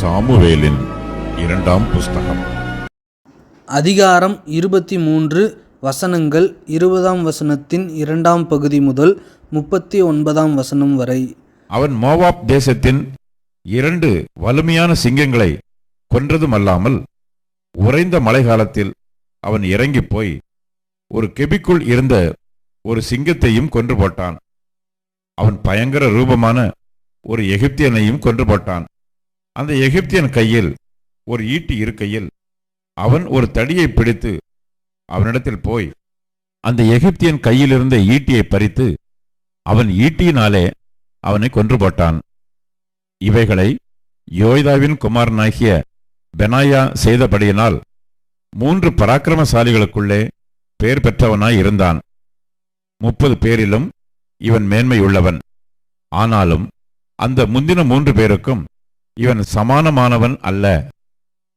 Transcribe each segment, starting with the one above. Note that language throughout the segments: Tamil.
சாமுவேலின் இரண்டாம் புஸ்தகம். அதிகாரம் இருபத்தி மூன்று வசனங்கள் இருபதாம் வசனத்தின் இரண்டாம் பகுதி முதல் முப்பத்தி ஒன்பதாம் வசனம் வரை. அவன் மோவாப் தேசத்தின் இரண்டு வலிமையான சிங்கங்களை கொன்றதும் அல்லாமல் உறைந்த மழைக்காலத்தில் அவன் இறங்கிப் போய் ஒரு கெபிக்குள் இருந்த ஒரு சிங்கத்தையும் கொன்று போட்டான். அவன் பயங்கர ரூபமான ஒரு எகிப்தியனையும் கொன்று போட்டான். அந்த எகிப்தியன் கையில் ஒரு ஈட்டி இருக்கையில் அவன் ஒரு தடியை பிடித்து அவனிடத்தில் போய் அந்த எகிப்தியன் கையிலிருந்த ஈட்டியை பறித்து அவன் ஈட்டியினாலே அவனை கொன்று போட்டான். இவைகளை யோய்தாவின் குமாரனாகிய பெனாயா செய்தபடியினால் மூன்று பராக்கிரமசாலிகளுக்குள்ளே பேர் பெற்றவனாய் இருந்தான். முப்பது பேரிலும் இவன் மேன்மையுள்ளவன். ஆனாலும் அந்த முந்தின மூன்று பேருக்கும் இவன் சமானமானவன் அல்ல.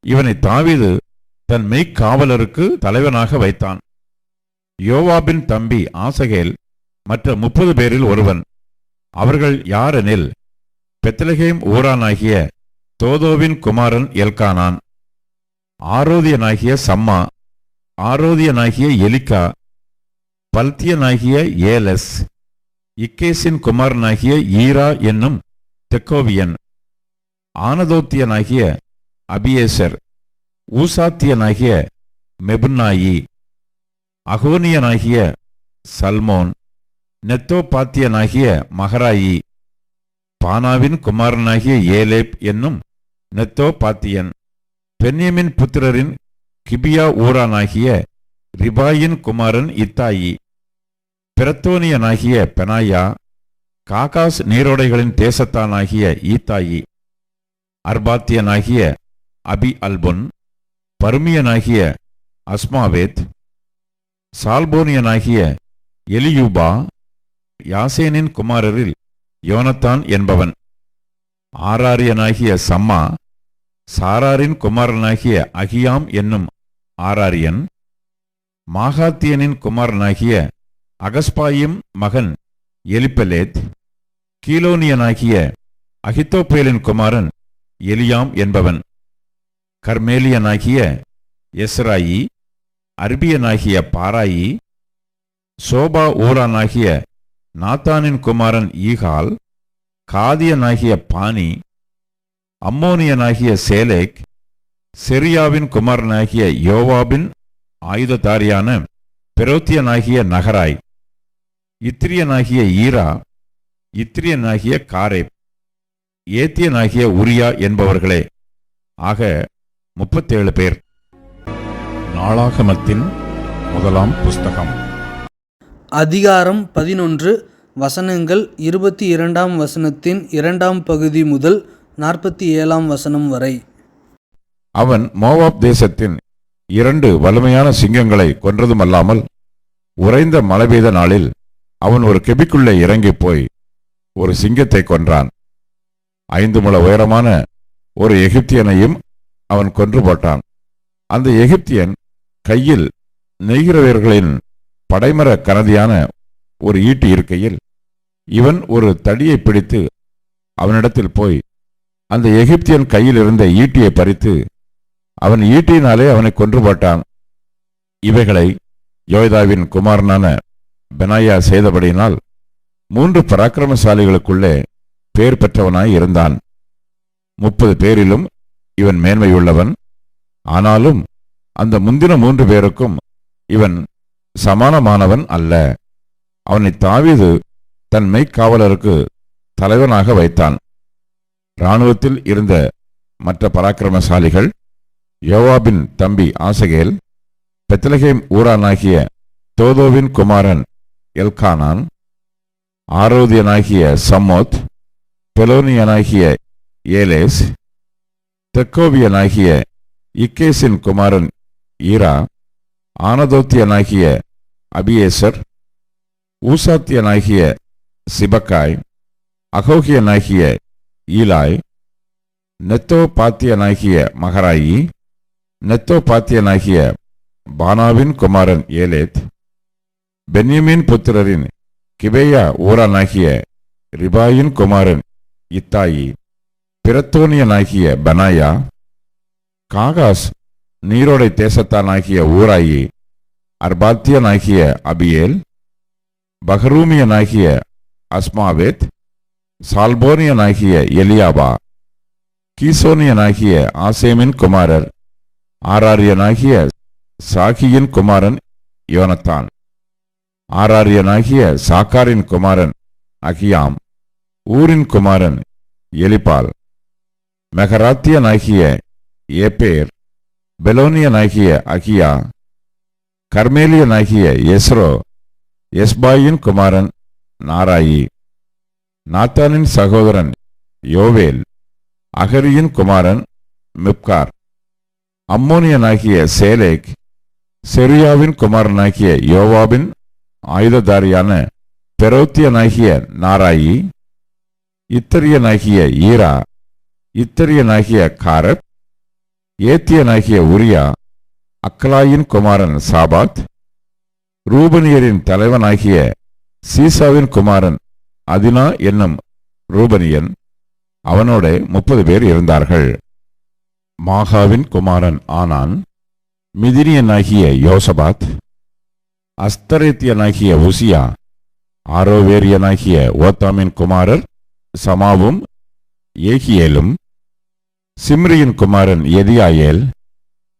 இவனை தாவீது தன் மெய்க்காவலருக்கு தலைவனாக வைத்தான். யோவாபின் தம்பி ஆசகேல் மற்ற முப்பது பேரில் ஒருவன். அவர்கள் யாரெனில் பெத்லகேம் ஊரானாகிய தோதோவின் குமாரன் எல்கானான். ஆரோதியனாகிய சம்மா ஆரோதியனாகிய எலிகா பல்தியனாகிய ஏலஸ் இக்கேசின் குமாரனாகிய ஈரா என்னும் தெக்கோவியன் ஆனதோத்தியனாகிய அபியேசர் ஊசாத்தியனாகிய மெபுன்னாயி அகோனியனாகிய சல்மோன் நெத்தோபாத்தியனாகிய மகராயி பானாவின் குமாரனாகிய ஏலேப் என்னும் நெத்தோபாத்தியன் பென்யமின் புத்திரரின் கிபியா ஊரானாகிய ரிபாயின் குமாரன் இத்தாயி. பிரத்தோனியனாகிய பெனாயா காகாஸ் நீரோடைகளின் தேசத்தானாகிய ஈத்தாயி. அர்பாத்தியனாகிய அபி அல்பொன் பருமியனாகிய அஸ்மாவேத் சால்போனியனாகிய எலியூபா யாசேனின் குமாரரில் யோனத்தான் என்பவன். ஆராரியனாகிய சம்மா சாராரின் குமாரனாகிய அகியாம் என்னும் ஆராரியன் மாகாத்தியனின் குமாரனாகிய அகஸ்பாயும் மகன் எலிப்பலேத் கீலோனியனாகிய அகித்தோப்பேலின் குமாரன் எலியாம் என்பவன். கர்மேலியனாகிய எஸ்ராயி அர்பியனாகிய பாராயி சோபா ஊரானாகிய நாத்தானின் குமாரன் ஈகால் காதியனாகிய பானி அம்மோனியனாகிய சேலேக் செரியாவின் குமாரனாகிய யோவாபின் ஆயுததாரியான பெரோத்தியனாகிய நகராய் இத்ரியனாகிய ஈரா இத்ரியனாகிய காரேப் ஏத்தியனாகிய உரியா என்பவர்களே. ஆக முப்பத்தேழு பேர். நாளாகமத்தின் முதலாம் புஸ்தகம். அதிகாரம் பதினொன்று வசனங்கள் இருபத்தி இரண்டாம் வசனத்தின் இரண்டாம் பகுதி முதல் நாற்பத்தி ஏழாம் வசனம் வரை. அவன் மோவாப் தேசத்தின் இரண்டு வலிமையான சிங்கங்களை கொன்றதுமல்லாமல் உறைந்த மழை பெய்த நாளில் அவன் ஒரு கெபிக்குள்ளே இறங்கிப் போய் ஒரு சிங்கத்தை கொன்றான். ஐந்து முழ உயரமான ஒரு எகிப்தியனையும் அவன் கொன்று போட்டான். அந்த எகிப்தியன் கையில் நெய்கிறவர்களின் படைமர கனதியான ஒரு ஈட்டி இருக்கையில் இவன் ஒரு தடியை பிடித்து அவனிடத்தில் போய் அந்த எகிப்தியன் கையில் இருந்த ஈட்டியை பறித்து அவன் ஈட்டியினாலே அவனை கொன்று போட்டான். இவைகளை யோய்தாவின் குமாரனான பெனாயா செய்தபடியினால் மூன்று பராக்கிரமசாலிகளுக்குள்ளே பேர் பெற்றவனாய் இருந்தான். முப்பது பேரிலும் இவன் மேன்மையுள்ளவன். ஆனாலும் அந்த முந்தின மூன்று பேருக்கும் இவன் சமானமானவன் அல்ல. அவனை தாவீது தன் மெய்க்காவலருக்கு தலைவனாக வைத்தான். இராணுவத்தில் இருந்த மற்ற பராக்கிரமசாலிகள் யோவாபின் தம்பி ஆசகேல் பெத்தலகேம் ஊரானாகிய தோதோவின் குமாரன் எல்கானான் ஆரோதியனாகிய சம்மோத் பெலோனியனாகிய ஏலேஸ் தெக்கோவியனாகிய இக்கேசின் குமாரன் ஈரா ஆனதோத்தியனாகிய அபியேசர் ஊசாத்தியனாகிய சிபக்காய் அகோகியனாகிய ஈலாய் நெத்தோபாத்தியனாகிய மகராயி நெத்தோபாத்தியனாகிய பானாவின் குமாரன் ஏலேத் பென்யமின் புத்திரரின் கிபேயா ஊரானாகிய ரிபாயின் குமாரன் இத்தாயி பிரத்தோனியனாகிய பனாயா காகாஸ் நீரோடை தேசத்தானாகிய ஊராயி அர்பாத்தியனாகிய அபியேல் பஹரூமியனாகிய அஸ்மாவேத் சால்போனியனாகிய எலியாபா கீசோனியனாகிய ஆசேமின் குமாரர் ஆராரியனாகிய சாகியின் குமாரன் யோனத்தான் ஆராரியனாகிய சாக்காரின் குமாரன் அகியாம் ஊரின் குமாரன் எலிபால் மெகராத்தியனாகிய ஏபேர் பெலோனியனாகிய அகியா கர்மேலியனாகிய எஸ்ரோ எஸ்பாயின் குமாரன் நாராயி நாத்தானின் சகோதரன் யோவேல் அகரியின் குமாரன் மிப்கார் அம்மோனியனாகிய சேலேக் செரியாவின் குமாரனாகிய யோவாபின் ஆயுததாரியான பெரோத்தியனாகிய நாராயி இத்தரியனாகிய ஈரா இத்தரியனாகிய காரப் ஏத்தியனாகிய உரியா அக்கலாயின் குமாரன் சாபாத் ரூபனியரின் தலைவனாகிய சீசாவின் குமாரன் அதினா என்னும் ரூபனியன் அவனோட முப்பது பேர் இருந்தார்கள். மாகாவின் குமாரன் ஆனான். மிதினியனாகிய யோசபாத் அஸ்தரேத்தியனாகிய உசியா ஆரோவேரியனாகிய ஓத்தாமின் குமாரர் சமாவும் ஏகியேலும் சிம்ரியின் குமாரன் எதியாயேல்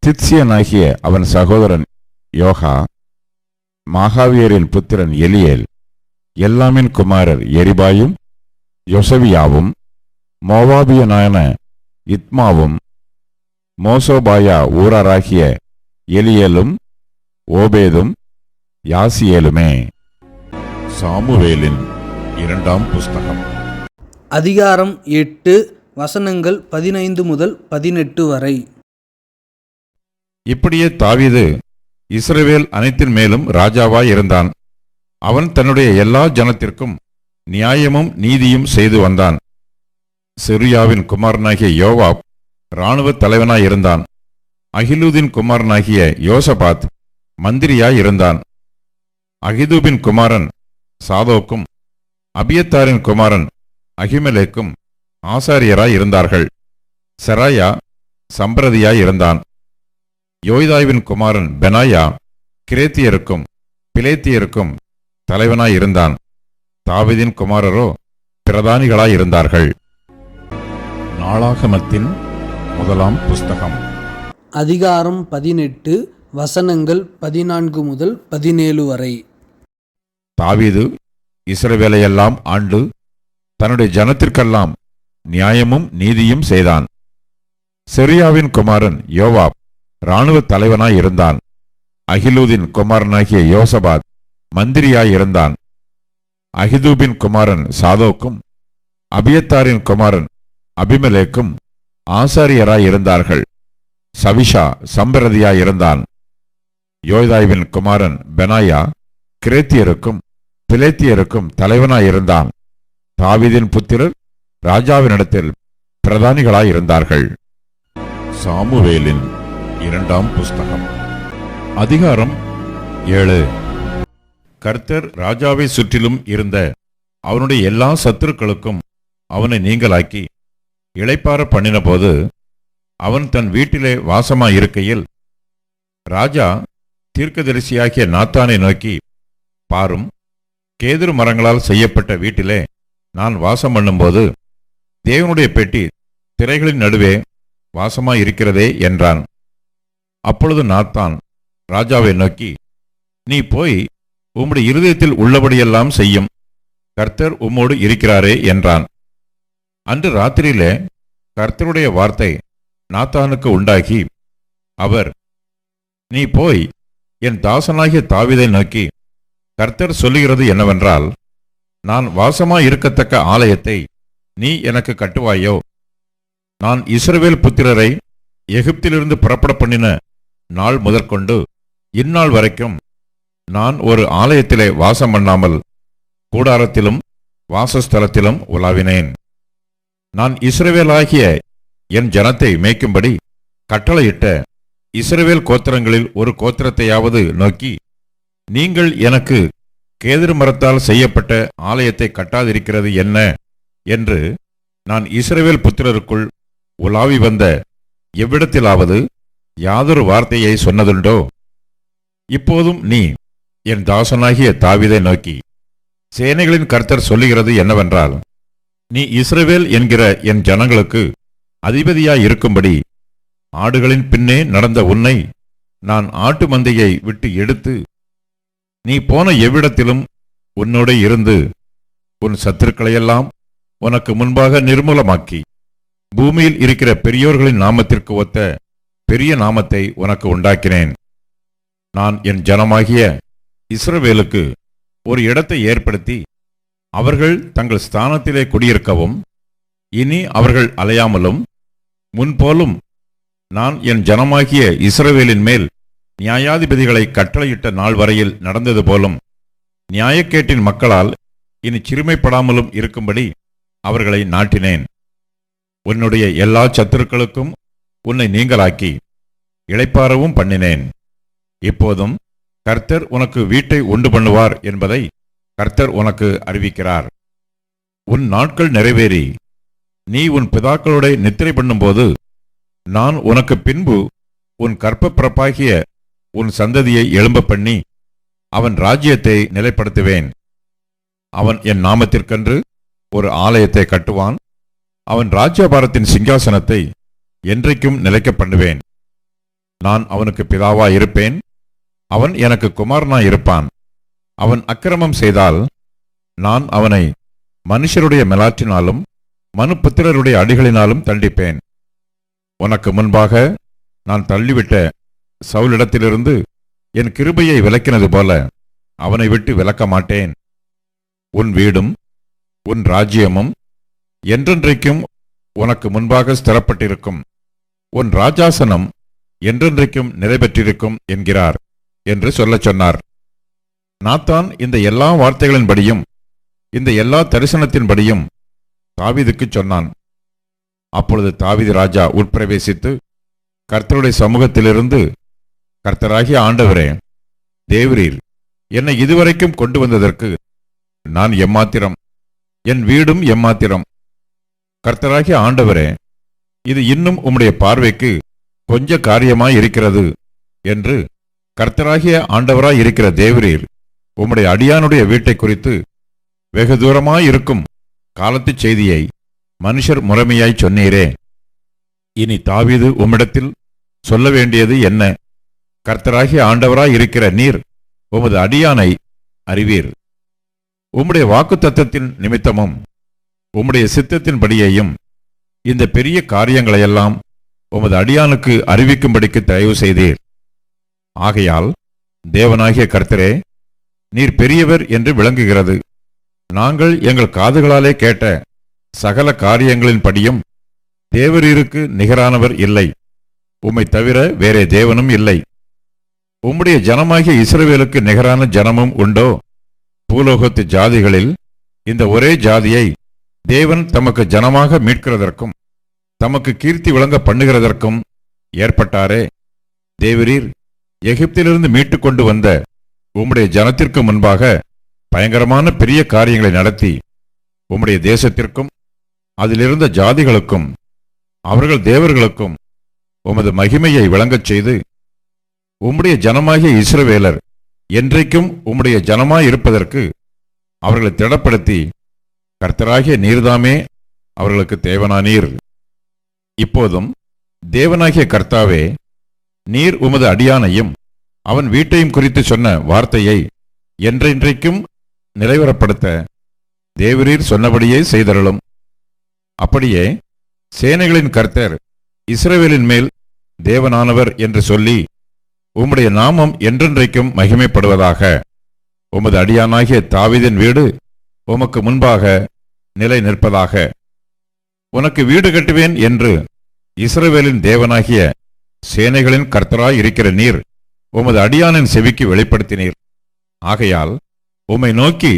தித்சியனாகிய அவன் சகோதரன் யோகா மாகாவியரின் புத்திரன் எலியேல் எல்லாமின் குமாரர் எரிபாயும் யொசவியாவும் மோவாபியனான இத்மாவும் மோசோபாயா ஊராராகிய எலியேலும் ஓபேதும் யாசியேலுமே. சாமுவேலின் இரண்டாம் புஸ்தகம். அதிகாரம் எட்டு வசனங்கள் பதினைந்து முதல் பதினெட்டு வரை. இப்படியே தாவீது இஸ்ரவேல் அனைத்தின் மேலும் ராஜாவாய் இருந்தான். அவன் தன்னுடைய எல்லா ஜனத்திற்கும் நியாயமும் நீதியும் செய்து வந்தான். செருயாவின் குமாரனாகிய யோவாப் இராணுவ தலைவனாய் இருந்தான். அகிலூதின் குமாரனாகிய யோசபாத் மந்திரியாய் இருந்தான். அகிதூபின் குமாரன் சாதோக்கும் அபியத்தாரின் குமாரன் அகிமலேக்கும் ஆசாரியராய் இருந்தார்கள். செராயா சம்பிரதியாய் இருந்தான். யோய்தாவின் குமாரன் பெனாயா கிரேத்தியருக்கும் பிலேத்தியருக்கும் தலைவனாய் இருந்தான். தாவீதின் குமாரரோ பிரதானிகளாய் இருந்தார்கள் நாளாகமத்தின் முதலாம் புஸ்தகம். அதிகாரம் பதினெட்டு வசனங்கள் பதினான்கு முதல் பதினேழு வரை. தாவீது இஸ்ரவேலையெல்லாம் ஆண்டு தன்னுடைய ஜனத்திற்கெல்லாம் நியாயமும் நீதியும் செய்தான். செரியாவின் குமாரன் யோவாப் இராணுவத் தலைவனாய் இருந்தான். அகிலூதின் குமாரனாகிய யோசபாத் மந்திரியாய் இருந்தான் குமாரன் சாதோக்கும் அபியத்தாரின் குமாரன் அபிமலேக்கும் ஆசாரியராய் இருந்தார்கள். சவிஷா சம்பிரதியாய் இருந்தான். யோய்தாய்வின் குமாரன் பெனாயா கிரேத்தியருக்கும் பிலேத்தியருக்கும் தலைவனாய் இருந்தான். புத்திரர் ராஜாவினிடத்தில் பிரதானிகளாயிருந்தார்கள் சாமுவேலின் இரண்டாம் புஸ்தகம். அதிகாரம் ஏழு. கர்த்தர் ராஜாவை சுற்றிலும் இருந்த அவனுடைய எல்லா சத்துருக்களுக்கும் அவனை நீங்களாக்கி இளைப்பார பண்ணினபோது அவன் தன் வீட்டிலே வாசமாயிருக்கையில் ராஜா தீர்க்கதரிசியாகிய நாத்தானை நோக்கி பாரும் கேதுரு மரங்களால் செய்யப்பட்ட வீட்டிலே நான் வாசம் பண்ணும்போது தேவனுடைய பெட்டி திரைகளின் நடுவே வாசமாயிருக்கிறதே என்றான். அப்பொழுது நாத்தான் ராஜாவை நோக்கி நீ போய் உம்முடைய இருதயத்தில் உள்ளபடியெல்லாம் செய்யும். கர்த்தர் உம்மோடு இருக்கிறாரே என்றான். அன்று ராத்திரியிலே கர்த்தருடைய வார்த்தை நாத்தானுக்கு உண்டாகி அவர் நீ போய் என் தாசனாகிய தாவிதை நோக்கி கர்த்தர் சொல்லுகிறது என்னவென்றால் நான் வாசமாயிருக்கத்தக்க ஆலயத்தை நீ எனக்கு கட்டுவாயோ? நான் இஸ்ரவேல் புத்திரரை எகிப்திலிருந்து புறப்பட பண்ணின நாள் முதற்கொண்டு இந்நாள் வரைக்கும் நான் ஒரு ஆலயத்திலே வாசம் பண்ணாமல் கூடாரத்திலும் வாசஸ்தலத்திலும் உலாவினேன். நான் இஸ்ரவேலாகிய என் ஜனத்தை மேய்க்கும்படி கட்டளையிட்ட இஸ்ரவேல் கோத்திரங்களில் ஒரு கோத்திரத்தையாவது நோக்கி நீங்கள் எனக்கு கேதிர் மரத்தால் செய்யப்பட்ட ஆலயத்தை கட்டாதிருக்கிறது என்ன? என்று நான் இஸ்ரவேல் புத்திரருக்குள் உலாவி வந்த எவ்விடத்திலாவது யாதொரு வார்த்தையை சொன்னதுண்டோ? இப்போதும் நீ என் தாசனாகிய தாவிதை நோக்கி சேனைகளின் கர்த்தர் சொல்லுகிறது என்னவென்றால் நீ இஸ்ரவேல் என்கிற என் ஜனங்களுக்கு அதிபதியாய் இருக்கும்படி ஆடுகளின் பின்னே நடந்த உன்னை நான் ஆட்டு மந்தையை விட்டு எடுத்து நீ போன எவ்விடத்திலும் உன்னோட இருந்து உன் சத்துருக்களையெல்லாம் உனக்கு முன்பாக நிர்மூலமாக்கி பூமியில் இருக்கிற பெரியோர்களின் நாமத்திற்கு ஒத்த பெரிய நாமத்தை உனக்கு உண்டாக்கினேன். நான் என் ஜனமாகிய இஸ்ரவேலுக்கு ஒரு இடத்தை ஏற்படுத்தி அவர்கள் தங்கள் ஸ்தானத்திலே குடியிருக்கவும் இனி அவர்கள் அலையாமலும் முன்போலும் நான் என் ஜனமாகிய இஸ்ரவேலின் மேல் நியாயாதிபதிகளை கட்டளையிட்ட நாள் வரையில் நடந்தது போலும் நியாயக்கேட்டின் மக்களால் இனி சிறுமைப்படாமலும் இருக்கும்படி அவர்களை நாட்டினேன். உன்னுடைய எல்லா சத்துருக்களுக்கும் உன்னை நீங்களாக்கி இளைப்பாறவும் பண்ணினேன். இப்போதும் கர்த்தர் உனக்கு வீட்டை உண்டு பண்ணுவார் என்பதை கர்த்தர் உனக்கு அறிவிக்கிறார். உன் நாட்கள் நிறைவேறி. நீ உன் பிதாக்களோட நித்திரை பண்ணும்போது நான் உனக்கு பின்பு உன் கற்பப்பிறப்பாகிய உன் சந்ததியை எழும்ப பண்ணி அவன் ராஜ்யத்தை நிலைப்படுத்துவேன். அவன் என் நாமத்திற்கென்று ஒரு ஆலயத்தை கட்டுவான். அவன் ராஜ்யபாரத்தின் சிங்காசனத்தை என்றைக்கும் நிலைக்க பண்ணுவேன். நான் அவனுக்கு பிதாவா இருப்பேன் அவன் எனக்கு குமாரனாய் இருப்பான். அவன் அக்கிரமம் செய்தால் நான் அவனை மனுஷருடைய மெலாற்றினாலும் மனுபுத்திரருடைய அடிகளினாலும் தண்டிப்பேன். உனக்கு முன்பாக நான் தள்ளிவிட்ட சவுலிடத்திலிருந்து என் கிருபையை விலக்கினது போல அவனை விட்டு விலக்க மாட்டேன். உன் வீடும் உன் ராஜ்யமும் என்றென்றைக்கும் உனக்கு முன்பாக ஸ்திரப்பட்டிருக்கும். உன் ராஜாசனம் என்றென்றைக்கும் நிறைவேற்றிருக்கும் என்கிறார். என்று சொல்லச் சொன்னார். நாத்தான் இந்த எல்லா வார்த்தைகளின்படியும் இந்த எல்லா தரிசனத்தின்படியும் தாவீதுக்குச் சொன்னான். அப்பொழுது தாவிது ராஜா உட்பிரவேசித்து கர்த்தருடைய சமூகத்திலிருந்து கர்த்தராகிய ஆண்டவரே தேவரீர் என்னை இதுவரைக்கும் கொண்டு வந்ததற்கு நான் எம்மாத்திரம் என் வீடும் எம்மாத்திரம். கர்த்தராகிய ஆண்டவரே இது இன்னும் உம்முடைய பார்வைக்கு கொஞ்ச காரியமாய் இருக்கிறது என்று கர்த்தராகிய ஆண்டவராய் இருக்கிற தேவரீர் உம்முடைய அடியானுடைய வீட்டை குறித்து வெகு தூரமாய் இருக்கும் காலத்துச் செய்தியை மனுஷர் முறைமையாய் சொன்னீரே. இனி தாவீது உம்மிடத்தில் சொல்ல வேண்டியது என்ன? கர்த்தராகிய ஆண்டவராய் இருக்கிற நீர் உமது அடியானை அறிவீர். உம்முடைய வாக்குத்தத்தத்தின் நிமித்தமும் உம்முடைய சித்தத்தின்படியையும் இந்த பெரிய காரியங்களையெல்லாம் உமது அடியானுக்கு அறிவிக்கும்படிக்கு தயவு செய்தீர். ஆகையால் தேவனாகிய கர்த்தரே நீர் பெரியவர் என்று விளங்குகிறது. நாங்கள் எங்கள் காதுகளாலே கேட்ட சகல காரியங்களின்படியும் தேவரீருக்கு நிகரானவர் இல்லை. உம்மை தவிர வேறே தேவனும் இல்லை. உம்முடைய ஜனமாகிய இஸ்ரவேலுக்கு நிகரான ஜனமும் உண்டோ? பூலோகத்து ஜாதிகளில் இந்த ஒரே ஜாதியை தேவன் தமக்கு ஜனமாக மீட்கிறதற்கும் தமக்கு கீர்த்தி விளங்க பண்ணுகிறதற்கும் ஏற்பட்டாரே? தேவரீர் எகிப்திலிருந்து மீட்டுக் கொண்டு வந்த உம்முடைய ஜனத்திற்கு முன்பாக பயங்கரமான பெரிய காரியங்களை நடத்தி உம்முடைய தேசத்திற்கும் அதிலிருந்த ஜாதிகளுக்கும் அவர்கள் தேவர்களுக்கும் உமது மகிமையை விளங்கச் செய்து உம்முடைய ஜனமாகிய இஸ்ரவேலர் என்றைக்கும் உம்முடைய ஜனமாய் இருப்பதற்கு அவர்களை திடப்படுத்தி கர்த்தராகிய நீர்தாமே அவர்களுக்கு தேவனானீர். இப்போதும் தேவனாகிய கர்த்தாவே நீர் உமது அடியானையும் அவன் வீட்டையும் குறித்து சொன்ன வார்த்தையை என்றென்றைக்கும் நிறைவேறப்படுத்த தேவரீர் சொன்னபடியே செய்தருளும். அப்படியே சேனைகளின் கர்த்தர் இஸ்ரவேலின் மேல் தேவனானவர் என்று சொல்லி உம்முடைய நாமம் என்றென்றைக்கும் மகிமைப்படுவதாக. உமது அடியானாகிய தாவிதின் வீடு உமக்கு முன்பாக நிலை நிற்பதாக உனக்கு வீடு கட்டுவேன் என்று இஸ்ரவேலின் தேவனாகிய சேனைகளின் கர்த்தராய் இருக்கிற நீர் உமது அடியானின் செவிக்கு வெளிப்படுத்தினீர். ஆகையால் உம்மை நோக்கி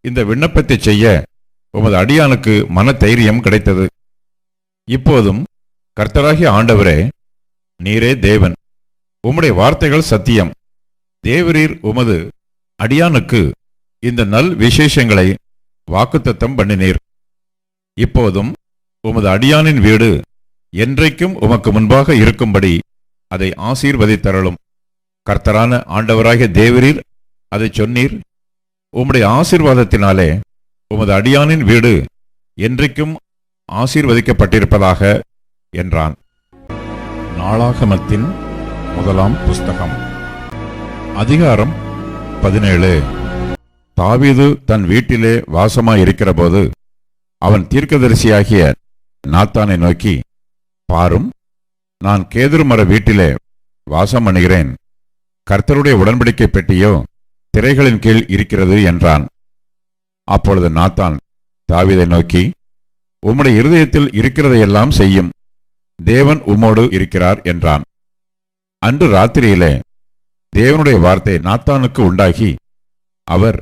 இந்த விண்ணப்பத்தை செய்ய உமது அடியானுக்கு மன தைரியம் கிடைத்தது. இப்போதும் கர்த்தராகிய ஆண்டவரே நீரே தேவன். உம்முடைய வார்த்தைகள் சத்தியம். தேவரீர் உமது அடியானுக்கு இந்த நல் விசேஷங்களை வாக்குத்தத்தம் பண்ணினீர். இப்போதும் உமது அடியானின் வீடு என்றைக்கும் உமக்கு முன்பாக இருக்கும்படி அதை ஆசீர்வதித்தரலும் கர்த்தரான ஆண்டவராகிய தேவரீர் அதை சொன்னீர். உம்முடைய ஆசீர்வாதத்தினாலே உமது அடியானின் வீடு என்றைக்கும் ஆசீர்வதிக்கப்பட்டிருப்பதாக என்றான். நாளாகமத்தின் முதலாம் புஸ்தகம். அதிகாரம் பதினேழு. தாவீது தன் வீட்டிலே வாசமாயிருக்கிறபோது அவன் தீர்க்கதரிசியாகிய நாத்தானை நோக்கி பாரும். நான் கேதுருமர வீட்டிலே வாசம் பண்ணுகிறேன் கர்த்தருடைய உடன்படிக்கை பெட்டியோ திரைகளின் கீழ் இருக்கிறது என்றான். அப்பொழுது நாத்தான் தாவிதை நோக்கி உம்முடைய இருதயத்தில் இருக்கிறதையெல்லாம் செய்யும். தேவன் உம்மோடு இருக்கிறார் என்றான். அன்று ராத்திரியிலே தேவனுடைய வார்த்தை நாத்தானுக்கு உண்டாகி அவர்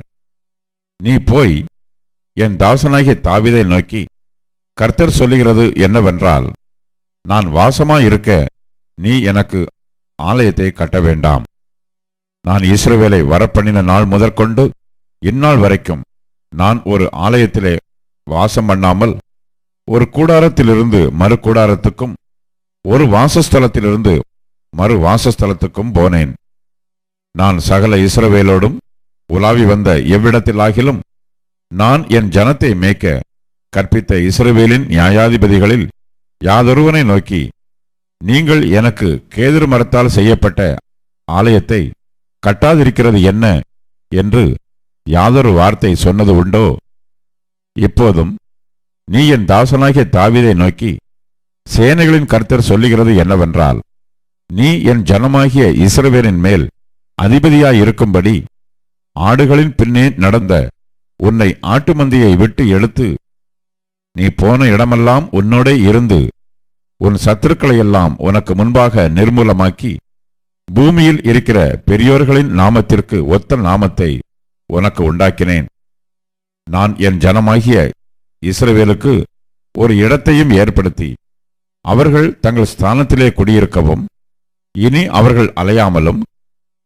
நீ போய் என் தாசனாகிய தாவிதை நோக்கி கர்த்தர் சொல்லுகிறது என்னவென்றால் நான் வாசமாயிருக்க நீ எனக்கு ஆலயத்தை கட்ட வேண்டாம். நான் இஸ்ரவேலை வரப்பண்ணின நாள் முதற்கொண்டு இந்நாள் வரைக்கும் நான் ஒரு ஆலயத்திலே வாசம் பண்ணாமல் ஒரு கூடாரத்திலிருந்து மறு கூடாரத்துக்கும் ஒரு வாசஸ்தலத்திலிருந்து மறு வாசஸ்தலத்துக்கும் போனேன். நான் சகல இஸ்ரவேலோடும் உலாவி வந்த எவ்விடத்திலாகிலும் நான் என் ஜனத்தை மேய்க்க கற்பித்த இஸ்ரவேலின் நியாயாதிபதிகளில் யாதொருவனை நோக்கி நீங்கள் எனக்கு கேதுரு மரத்தால் செய்யப்பட்ட ஆலயத்தை கட்டாதிருக்கிறது என்ன என்று யாதொரு வார்த்தை சொன்னது உண்டோ? இப்போதும் நீ என் தாசனாகிய தாவிதை நோக்கி சேனைகளின் கர்த்தர் சொல்லுகிறது என்னவென்றால் நீ என் ஜனமாகிய இஸ்ரவேலின் மேல் அதிபதியாயிருக்கும்படி ஆடுகளின் பின்னே நடந்த உன்னை ஆட்டு மந்தியை விட்டு எடுத்து நீ போன இடமெல்லாம் உன்னோடே இருந்து உன் சத்துருக்களையெல்லாம் உனக்கு முன்பாக நிர்மூலமாக்கி பூமியில் இருக்கிற பெரியோர்களின் நாமத்திற்கு ஒத்த நாமத்தை உனக்கு உண்டாக்கினேன். நான் என் ஜனமாகிய இஸ்ரவேலுக்கு ஒரு இடத்தையும் ஏற்படுத்தி அவர்கள் தங்கள் ஸ்தானத்திலே குடியிருக்கவும் இனி அவர்கள் அலையாமலும்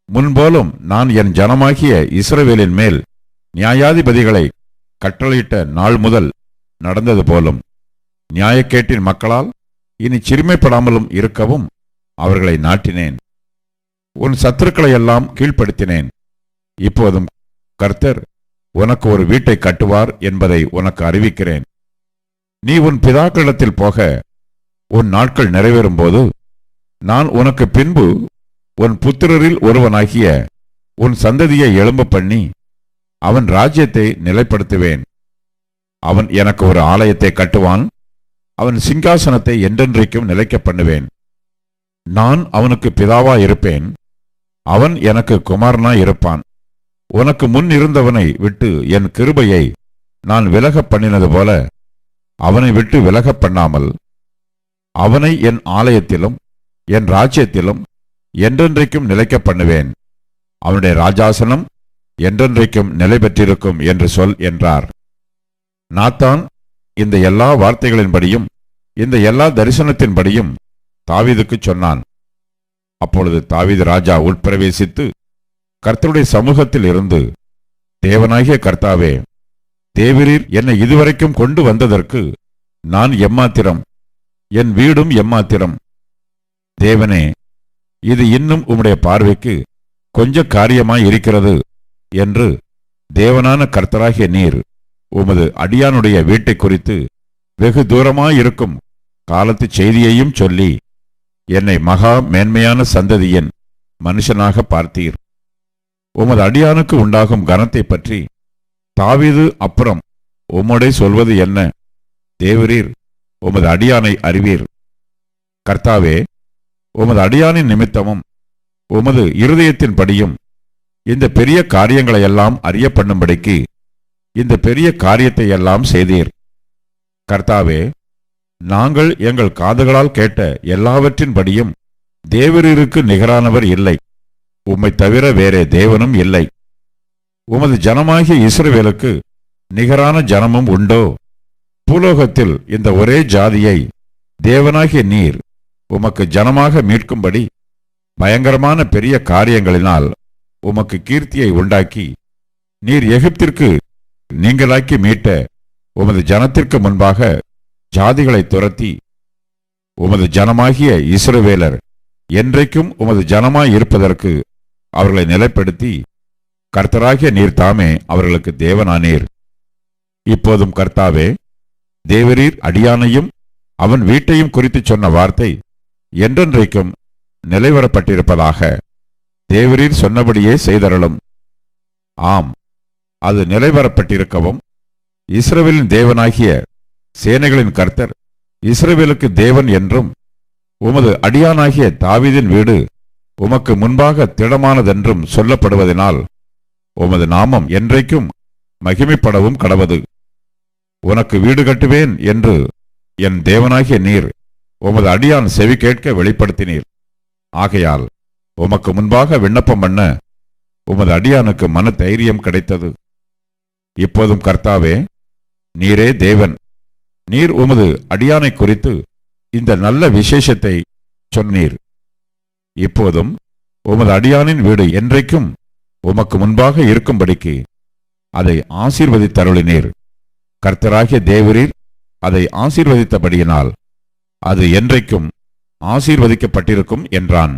முன்போலும் நான் என் ஜனமாகிய இஸ்ரவேலின் மேல் நியாயாதிபதிகளை கட்டளையிட்ட நாள் முதல் நடந்தது போலும் நியாயக்கேட்டின் மக்களால் இனி சிறுமைப்படாமலும் இருக்கவும் அவர்களை நாட்டினேன். உன் சத்துருக்களை எல்லாம் கீழ்ப்படுத்தினேன். இப்போதும் கர்த்தர் உனக்கு ஒரு வீட்டை கட்டுவார் என்பதை உனக்கு அறிவிக்கிறேன். நீ உன் பிதாக்களிடத்தில் போக உன் நாட்கள் நிறைவேறும்போது நான் உனக்கு பின்பு உன் புத்திரரில் ஒருவனாகிய உன் சந்ததியை எழும்ப பண்ணி அவன் ராஜ்யத்தை நிலைப்படுத்துவேன். அவன் எனக்கு ஒரு ஆலயத்தை கட்டுவான் அவன் சிங்காசனத்தை என்றென்றைக்கும் நிலைக்க பண்ணுவேன். நான் அவனுக்கு பிதாவா இருப்பேன் அவன் எனக்கு குமாரனா இருப்பான். உனக்கு முன் இருந்தவனை விட்டு என் கிருபையை நான் விலகப் பண்ணினது போல அவனை விட்டு விலகப் பண்ணாமல் அவனை என் ஆலயத்திலும் என் ராஜ்யத்திலும் என்றென்றைக்கும் நிலைக்க பண்ணுவேன். அவனுடைய ராஜாசனம் என்றென்றைக்கும் நிலை பெற்றிருக்கும் என்று சொல் என்றார். நாத்தான் இந்த எல்லா வார்த்தைகளின்படியும் இந்த எல்லா தரிசனத்தின்படியும் தாவீதுக்கு சொன்னான். அப்பொழுது தாவீது ராஜா உட்பிரவேசித்து கர்த்தருடைய சமூகத்தில் இருந்து தேவனாகிய கர்த்தாவே தேவரீர் என்னை இதுவரைக்கும் கொண்டு வந்ததற்கு நான் எம்மாத்திரம் என் வீடும் எம்மாத்திரம். தேவனே இது இன்னும் உம்முடைய பார்வைக்கு கொஞ்ச காரியமாய் இருக்கிறது என்று தேவனான கர்த்தராகிய நீர் உமது அடியானுடைய வீட்டை குறித்து வெகு தூரமாயிருக்கும் காலத்து செய்தியையும் சொல்லி என்னை மகா மேன்மையான சந்ததியின் மனுஷனாக பார்த்தீர். உமது அடியானுக்கு உண்டாகும் கனத்தை பற்றி தாவிது அப்புறம் உம்மோடே சொல்வது என்ன? தேவரீர் உமது அடியானை அறிவீர். கர்த்தாவே உமது அடியானின் நிமித்தமும் உமது இருதயத்தின்படியும் இந்த பெரிய காரியங்களையெல்லாம் அறிய பண்ணும்படிக்கு இந்த பெரிய காரியத்தை எல்லாம் செய்தீர். கர்த்தாவே நாங்கள் எங்கள் காதுகளால் கேட்ட எல்லாவற்றின்படியும் தேவரீருக்கு நிகரானவர் இல்லை. உம்மை தவிர வேறே தேவனும் இல்லை. உமது ஜனமாகிய இஸ்ரவேலுக்கு நிகரான ஜனமும் உண்டோ? பூலோகத்தில் இந்த ஒரே ஜாதியை தேவனாகிய நீர் உமக்கு ஜனமாக மீட்கும்படி பயங்கரமான பெரிய காரியங்களினால் உமக்கு கீர்த்தியை உண்டாக்கி நீர் எகிப்திற்கு நீங்களாக்கி மீட்ட உமது ஜனத்திற்கு முன்பாக ஜாதிகளை துரத்தி உமது ஜனமாகிய இஸ்ரவேலர் என்றைக்கும் உமது ஜனமாய் இருப்பதற்கு அவர்களை நிலைப்படுத்தி கர்த்தராகிய நீர் தாமே அவர்களுக்கு தேவனானீர். இப்போதும் கர்த்தாவே தேவரீர் அடியானையும் அவன் வீட்டையும் குறித்து சொன்ன வார்த்தை என்றென்றைக்கும் நிலைவரப்பட்டிருப்பதாக தேவரீர் சொன்னபடியே செய்தருளும். ஆம். அது நிலைவரப்பட்டிருக்கவும் இஸ்ரவேலின் தேவனாகிய சேனைகளின் கர்த்தர் இஸ்ரவேலுக்கு தேவன் என்றும் உமது அடியானாகிய தாவிதின் வீடு உமக்கு முன்பாக திடமானதென்றும் சொல்லப்படுவதனால் உமது நாமம் என்றைக்கும் மகிமைப்படவும் கடவது. உனக்கு வீடு கட்டுவேன் என்று என் தேவனாகிய நீர் உமது அடியான் செவி கேட்க வெளிப்படுத்தினீர். ஆகையால் உமக்கு முன்பாக விண்ணப்பம் பண்ண உமது அடியானுக்கு மன தைரியம் கிடைத்தது. இப்போதும் கர்த்தாவே நீரே தேவன். நீர் உமது அடியானை குறித்து இந்த நல்ல விசேஷத்தை சொன்னீர். இப்போதும் உமது அடியானின் வீடு என்றைக்கும் உமக்கு முன்பாக இருக்கும்படிக்கு அதை ஆசீர்வதித்தருளினீர். கர்த்தராகிய தேவரீர் அதை ஆசீர்வதித்தபடியினால் அது என்றைக்கும் ஆசீர்வதிக்கப்பட்டிருக்கும் என்றான்.